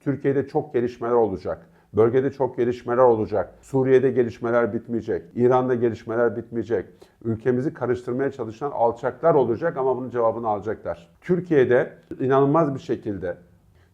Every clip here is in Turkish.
Türkiye'de çok gelişmeler olacak. Bölgede çok gelişmeler olacak. Suriye'de gelişmeler bitmeyecek. İran'da gelişmeler bitmeyecek. Ülkemizi karıştırmaya çalışan alçaklar olacak ama bunun cevabını alacaklar. Türkiye'de inanılmaz bir şekilde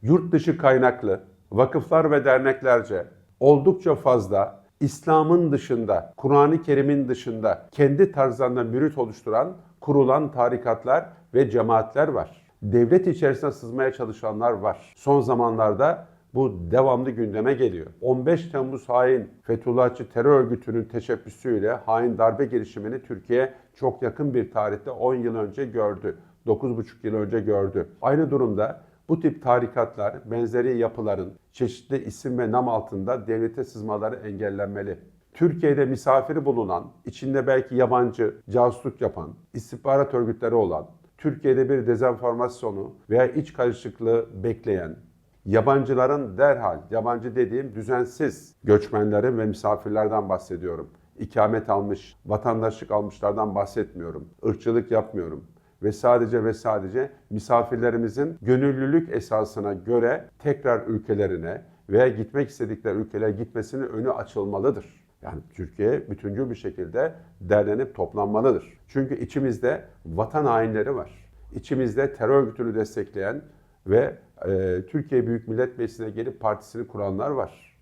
yurt dışı kaynaklı vakıflar ve derneklerce oldukça fazla İslam'ın dışında, Kur'an-ı Kerim'in dışında kendi tarzlarında mürit oluşturan kurulan tarikatlar ve cemaatler var. Devlet içerisine sızmaya çalışanlar var. Son zamanlarda bu devamlı gündeme geliyor. 15 Temmuz hain Fethullahçı terör örgütünün teşebbüsüyle hain darbe girişimini Türkiye çok yakın bir tarihte 10 yıl önce gördü. 9,5 yıl önce gördü. Aynı durumda bu tip tarikatlar, benzeri yapıların çeşitli isim ve nam altında devlete sızmaları engellenmeli. Türkiye'de misafiri bulunan, içinde belki yabancı, casusluk yapan, istihbarat örgütleri olan, Türkiye'de bir dezenformasyonu veya iç karışıklığı bekleyen, yabancıların derhal, yabancı dediğim düzensiz göçmenlerin ve misafirlerden bahsediyorum. İkamet almış, vatandaşlık almışlardan bahsetmiyorum. Irkçılık yapmıyorum ve sadece ve sadece misafirlerimizin gönüllülük esasına göre tekrar ülkelerine veya gitmek istedikleri ülkelere gitmesinin önü açılmalıdır. Yani Türkiye bütüncül bir şekilde derlenip toplanmalıdır. Çünkü içimizde vatan hainleri var. İçimizde terör örgütünü destekleyen ve e, Türkiye Büyük Millet Meclisi'ne gelip partisini kuranlar var.